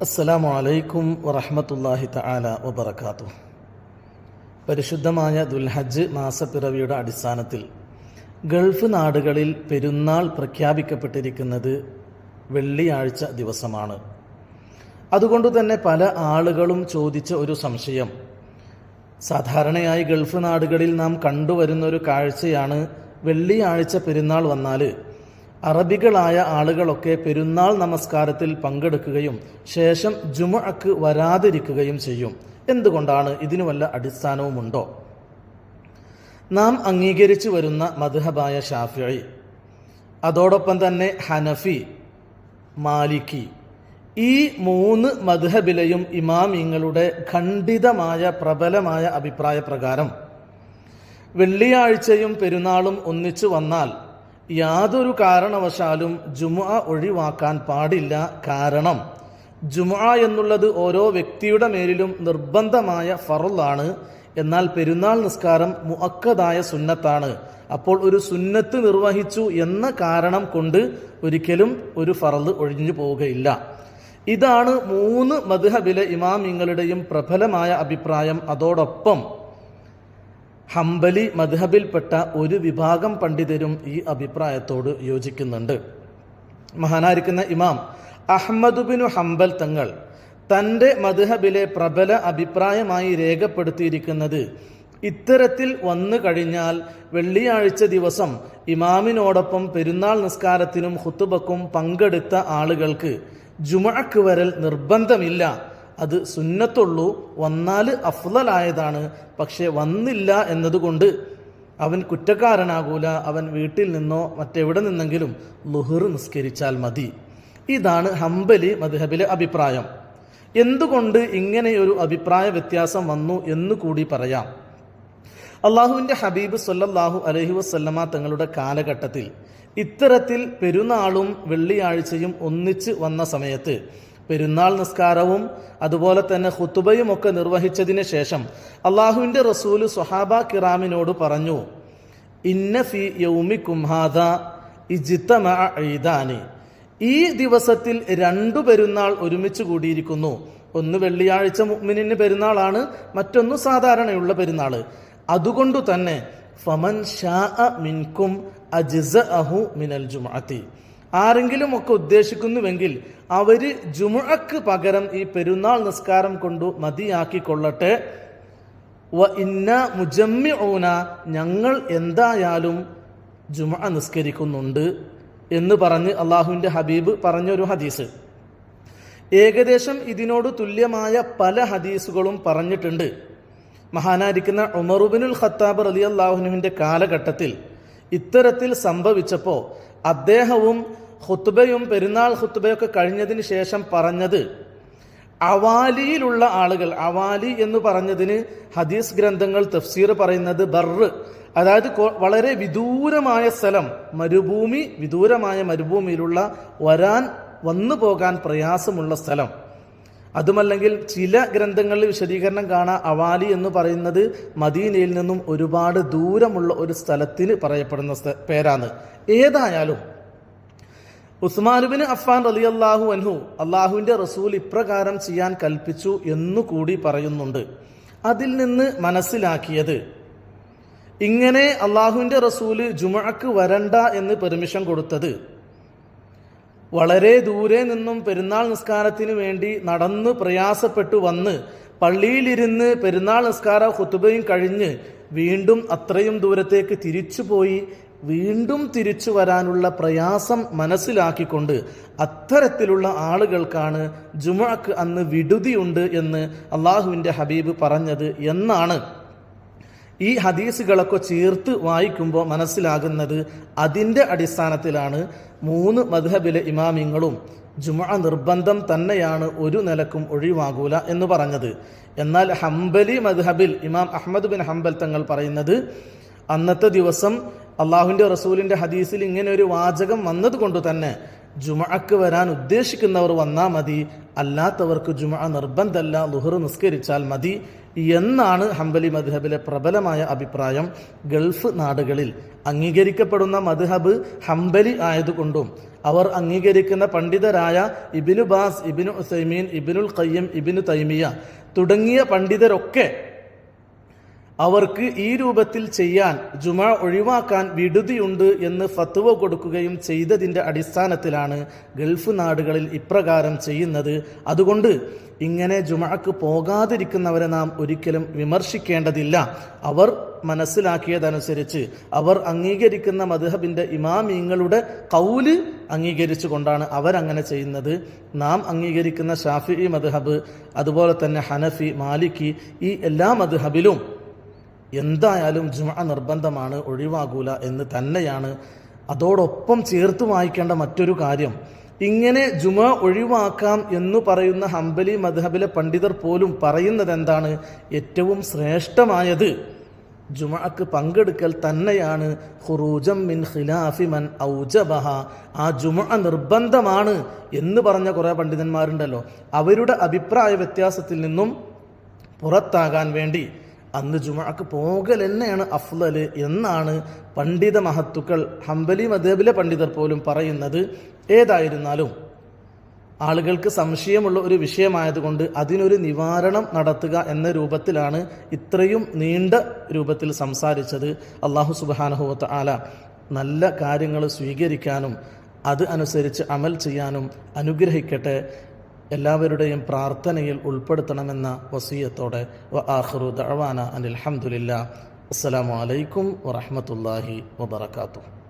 അസ്സലാമു അലൈക്കും വറഹമത്തല്ലാഹി തആല വബറകാതുഹു. പരിശുദ്ധമായ ദുൽഹജ്ജ് മാസപ്പിറവിയുടെ അടിസ്ഥാനത്തിൽ ഗൾഫ് നാടുകളിൽ പെരുന്നാൾ പ്രഖ്യാപിക്കപ്പെട്ടിരിക്കുന്നത് വെള്ളിയാഴ്ച ദിവസമാണ്. അതുകൊണ്ട് തന്നെ പല ആളുകളും ചോദിച്ച ഒരു സംശയം. സാധാരണയായി ഗൾഫ് നാടുകളിൽ നാം കണ്ടുവരുന്ന ഒരു കാഴ്ചയാണ് വെള്ളിയാഴ്ച പെരുന്നാൾ വന്നാൽ അറബികളായ ആളുകളൊക്കെ പെരുന്നാൾ നമസ്കാരത്തിൽ പങ്കെടുക്കുകയും ശേഷം ജുമുഅക്ക് വരാതിരിക്കുകയും ചെയ്യും. എന്തുകൊണ്ടാണ് ഇതിനു വല്ല അടിസ്ഥാനവുമുണ്ടോ? നാം അംഗീകരിച്ചു വരുന്ന മധുഹബായ ഷാഫിഴി അതോടൊപ്പം തന്നെ ഹനഫി മാലിക്കി ഈ മൂന്ന് മധുഹബിലെയും ഇമാമിങ്ങളുടെ ഖണ്ഡിതമായ പ്രബലമായ അഭിപ്രായ പ്രകാരം വെള്ളിയാഴ്ചയും പെരുന്നാളും ഒന്നിച്ചു വന്നാൽ യാതൊരു കാരണവശാലും ജുമുഅ ഒഴിവാക്കാൻ പാടില്ല. കാരണം ജുമുഅ എന്നുള്ളത് ഓരോ വ്യക്തിയുടെ മേലിലും നിർബന്ധമായ ഫറുള്ളാണ്. എന്നാൽ പെരുന്നാൾ നിസ്കാരം മുഅക്കദായ സുന്നത്താണ്. അപ്പോൾ ഒരു സുന്നത്ത് നിർവഹിച്ചു എന്ന കാരണം കൊണ്ട് ഒരിക്കലും ഒരു ഫറൽ ഒഴിഞ്ഞു പോവുകയില്ല. ഇതാണ് മൂന്ന് മദ്ഹബിലെ ഇമാമിങ്ങളുടെയും പ്രബലമായ അഭിപ്രായം. അതോടൊപ്പം ഹംബലി മദ്ഹബിൽപ്പെട്ട ഒരു വിഭാഗം പണ്ഡിതരും ഈ അഭിപ്രായത്തോട് യോജിക്കുന്നുണ്ട്. മഹാനായിരിക്കുന്ന ഇമാം അഹമ്മദുബിനു ഹംബൽ തങ്ങൾ തന്റെ മദ്ഹബിലെ പ്രബല അഭിപ്രായമായി രേഖപ്പെടുത്തിയിരിക്കുന്നത് ഇത്തരത്തിൽ വന്നു കഴിഞ്ഞാൽ വെള്ളിയാഴ്ച ദിവസം ഇമാമിനോടൊപ്പം പെരുന്നാൾ നിസ്കാരത്തിനും ഹുത്തുബക്കും പങ്കെടുത്ത ആളുകൾക്ക് ജുമഅക്ക് വരൽ നിർബന്ധമില്ല അത് സുന്നത്തുള്ളൂ. വന്നാൽ അഫ്ലലായതാണ് പക്ഷെ വന്നില്ല എന്നതുകൊണ്ട് അവൻ കുറ്റക്കാരനാകൂല. അവൻ വീട്ടിൽ നിന്നോ മറ്റെവിടെ നിന്നെങ്കിലും ലുഹർ നിസ്കരിച്ചാൽ മതി. ഇതാണ് ഹംബലി മദ്ഹബിലെ അഭിപ്രായം. എന്തുകൊണ്ട് ഇങ്ങനെയൊരു അഭിപ്രായ വ്യത്യാസം വന്നു എന്ന് കൂടി പറയാം. അള്ളാഹുവിന്റെ ഹബീബ് സൊല്ലാഹു അലഹി വസ്ല്ലമ തങ്ങളുടെ കാലഘട്ടത്തിൽ ഇത്തരത്തിൽ പെരുന്നാളും വെള്ളിയാഴ്ചയും ഒന്നിച്ച് വന്ന സമയത്ത് പെരുന്നാൾ നിസ്കാരവും അതുപോലെ തന്നെ ഹുത്തുബയും ഒക്കെ നിർവഹിച്ചതിന് ശേഷം അള്ളാഹുവിന്റെ റസൂൽ സുഹാബ കിറാമിനോട് പറഞ്ഞു ഇന്ന ഫി യൗമി കുംഹാദ ഈ ദിവസത്തിൽ രണ്ടു പെരുന്നാൾ ഒരുമിച്ച് കൂടിയിരിക്കുന്നു. ഒന്ന് വെള്ളിയാഴ്ച മുഅ്മിനിന് പെരുന്നാളാണ് മറ്റൊന്ന് സാധാരണയുള്ള പെരുന്നാൾ അതുകൊണ്ട് തന്നെ ഫമൻ ഷാ മിൻകും അജിസ അഹു മിനൽ ജുമാഅത്തി ആരെങ്കിലും ഒക്കെ ഉദ്ദേശിക്കുന്നുവെങ്കിൽ അവർ ജുമുഅക്ക് പകരം ഈ പെരുന്നാൾ നിസ്കാരം കൊണ്ടു മതിയാക്കിക്കൊള്ളട്ടെ. വ ഇന്ന മുജമ്മി ഓന ഞങ്ങൾ എന്തായാലും ജുമ നിസ്കരിക്കുന്നുണ്ട് എന്ന് പറഞ്ഞ് അള്ളാഹുവിന്റെ ഹബീബ് പറഞ്ഞൊരു ഹദീസ്. ഏകദേശം ഇതിനോട് തുല്യമായ പല ഹദീസുകളും പറഞ്ഞിട്ടുണ്ട്. മഹാനായിരിക്കുന്ന ഉമറുബിനുൽ ഖത്താബ് റലി അള്ളാഹുനുവിന്റെ കാലഘട്ടത്തിൽ ഇത്തരത്തിൽ സംഭവിച്ചപ്പോൾ അദ്ദേഹവും ഹുത്തുബയും പെരുന്നാൾ ഹുത്തുബയൊക്കെ കഴിഞ്ഞതിന് ശേഷം പറഞ്ഞത് അവാലിയിലുള്ള ആളുകൾ അവാലി എന്ന് പറഞ്ഞതിന് ഹദീസ് ഗ്രന്ഥങ്ങൾ തഫ്സീർ പറയുന്നത് ബർറ് അതായത് വളരെ വിദൂരമായ സ്ഥലം മരുഭൂമി വിദൂരമായ മരുഭൂമിയിലുള്ള വരാൻ വന്നു പോകാൻ പ്രയാസമുള്ള സ്ഥലം. അതുമല്ലെങ്കിൽ ചില ഗ്രന്ഥങ്ങളിൽ വിശദീകരണം കാണാൻ അവാലി എന്ന് പറയുന്നത് മദീനയിൽ നിന്നും ഒരുപാട് ദൂരമുള്ള ഒരു സ്ഥലത്തിന് പറയപ്പെടുന്ന പേരാണ്. ഏതായാലും ഉസ്മാനുബിന് അഫ്ഫാൻ അലി അള്ളാഹു അൻഹു അള്ളാഹുവിന്റെ റസൂൽ ഇപ്രകാരം ചെയ്യാൻ കൽപ്പിച്ചു എന്നു കൂടി പറയുന്നുണ്ട്. അതിൽ നിന്ന് മനസ്സിലാക്കിയത് ഇങ്ങനെ അള്ളാഹുവിന്റെ റസൂൽ ജുമഅക്ക് വരണ്ട എന്ന് പെർമിഷൻ കൊടുത്തത് വളരെ ദൂരെ നിന്നും പെരുന്നാൾ നിസ്കാരത്തിന് വേണ്ടി നടന്ന് പ്രയാസപ്പെട്ടു വന്ന് പള്ളിയിലിരുന്ന് പെരുന്നാൾ നിസ്കാര ഹുത്തുബയും കഴിഞ്ഞ് വീണ്ടും അത്രയും ദൂരത്തേക്ക് തിരിച്ചുപോയി വീണ്ടും തിരിച്ചു വരാനുള്ള പ്രയാസം മനസ്സിലാക്കിക്കൊണ്ട് അത്തരത്തിലുള്ള ആളുകൾക്കാണ് ജുമാക്ക് അന്ന് വിടുതിയുണ്ട് എന്ന് അള്ളാഹുവിന്റെ ഹബീബ് പറഞ്ഞത് എന്നാണ്. ഈ ഹദീസുകളൊക്കെ ചേർത്ത് വായിക്കുമ്പോൾ മനസ്സിലാകുന്നത് അതിന്റെ അടിസ്ഥാനത്തിലാണ് മൂന്ന് മധുഹബിലെ ഇമാമിങ്ങളും ജുമ നിർബന്ധം തന്നെയാണ് ഒരു നിലക്കും ഒഴിവാകൂല എന്ന് പറഞ്ഞത്. എന്നാൽ ഹംബലി മദ്ഹബിൽ ഇമാം അഹമ്മദ് ബിൻ ഹംബൽ തങ്ങൾ പറയുന്നത് അന്നത്തെ ദിവസം അള്ളാഹുവിന്റെ റസൂലിന്റെ ഹദീസിൽ ഇങ്ങനെ ഒരു വാചകം വന്നതുകൊണ്ട് തന്നെ ജുമഅക്ക് വരാൻ ഉദ്ദേശിക്കുന്നവർ വന്നാൽ മതി. അല്ലാത്തവർക്ക് ജുമഅ നിർബന്ധമല്ല. ലുഹർ നിസ്കരിച്ചാൽ മതി. എന്നാണ് ഹംബലി മദ്ഹബിലെ പ്രബലമായ അഭിപ്രായം. ഗൾഫ് നാടുകളിൽ അംഗീകരിക്കപ്പെടുന്ന മദ്ഹബ് ഹംബലി ആയതുകൊണ്ടും അവർ അംഗീകരിക്കുന്ന പണ്ഡിതരായ ഇബിനു ബാസ് ഇബിനു ഉസൈമീൻ ഇബിനുൽ ഖയ്യം ഇബിനു തൈമിയ തുടങ്ങിയ പണ്ഡിതരൊക്കെ അവർക്ക് ഈ രൂപത്തിൽ ചെയ്യാൻ ജുമ ഒഴിവാക്കാൻ വിടുതിയുണ്ട് എന്ന് ഫത്വ കൊടുക്കുകയും ചെയ്തതിന്റെ അടിസ്ഥാനത്തിലാണ് ഗൾഫ് നാടുകളിൽ ഇപ്രകാരം ചെയ്യുന്നത്. അതുകൊണ്ട് ഇങ്ങനെ ജുമക്ക് പോകാതിരിക്കുന്നവരെ നാം ഒരിക്കലും വിമർശിക്കേണ്ടതില്ല. അവർ മനസ്സിലാക്കിയതനുസരിച്ച് അവർ അംഗീകരിക്കുന്ന മധുഹബിന്റെ ഇമാമീങ്ങളുടെ കൗൽ അംഗീകരിച്ചുകൊണ്ടാണ് അവരങ്ങനെ ചെയ്യുന്നത്. നാം അംഗീകരിക്കുന്ന ഷാഫി മധുഹബ് അതുപോലെ തന്നെ ഹനഫി മാലിക്കി ഈ എല്ലാ മധുഹബിലും എന്തായാലും ജുമ നിർബന്ധമാണ് ഒഴിവാകൂല എന്ന് തന്നെയാണ്. അതോടൊപ്പം ചേർത്ത് വായിക്കേണ്ട മറ്റൊരു കാര്യം. ഇങ്ങനെ ജുമ ഒഴിവാക്കാം എന്ന് പറയുന്ന ഹംബലി മദ്ഹബിലെ പണ്ഡിതർ പോലും പറയുന്നത് എന്താണ്? ഏറ്റവും ശ്രേഷ്ഠമായത്. ജുമാക്ക് പങ്കെടുക്കൽ തന്നെയാണ്. ഖുറൂജം മിൻ ഖിലാഫി മൻ ഔജബഹ. ആ ജുമ നിർബന്ധമാണ് എന്ന് പറഞ്ഞ കുറേ പണ്ഡിതന്മാരുണ്ടല്ലോ. അവരുടെ അഭിപ്രായ വ്യത്യാസത്തിൽ നിന്നും പുറത്താകാൻ വേണ്ടി. അന്ന് ജുമാക്ക് പോകൽ തന്നെയാണ് അഫ്ലല് എന്നാണ് പണ്ഡിത മഹത്തുക്കൾ ഹംബലി മദേബിലെ പണ്ഡിതർ പോലും പറയുന്നത്. ഏതായിരുന്നാലും ആളുകൾക്ക് സംശയമുള്ള ഒരു വിഷയമായതുകൊണ്ട് അതിനൊരു നിവാരണം നടത്തുക എന്ന രൂപത്തിലാണ് ഇത്രയും നീണ്ട രൂപത്തിൽ സംസാരിച്ചത്. അള്ളാഹു സുബാനഹുവത്ത് ആല നല്ല കാര്യങ്ങൾ സ്വീകരിക്കാനും അത് അനുസരിച്ച് അമൽ ചെയ്യാനും അനുഗ്രഹിക്കട്ടെ. എല്ലാവരുടെയും പ്രാർത്ഥനയിൽ ഉൾപ്പെടുത്തണമെന്ന വസീയത്തോടെ വ ആഖിറു ദഅവാന അനിൽ ഹംദുലില്ലാ അസ്സലാമു അലൈക്കും വറഹ്മത്തുള്ളാഹി വബറകാതുഹു.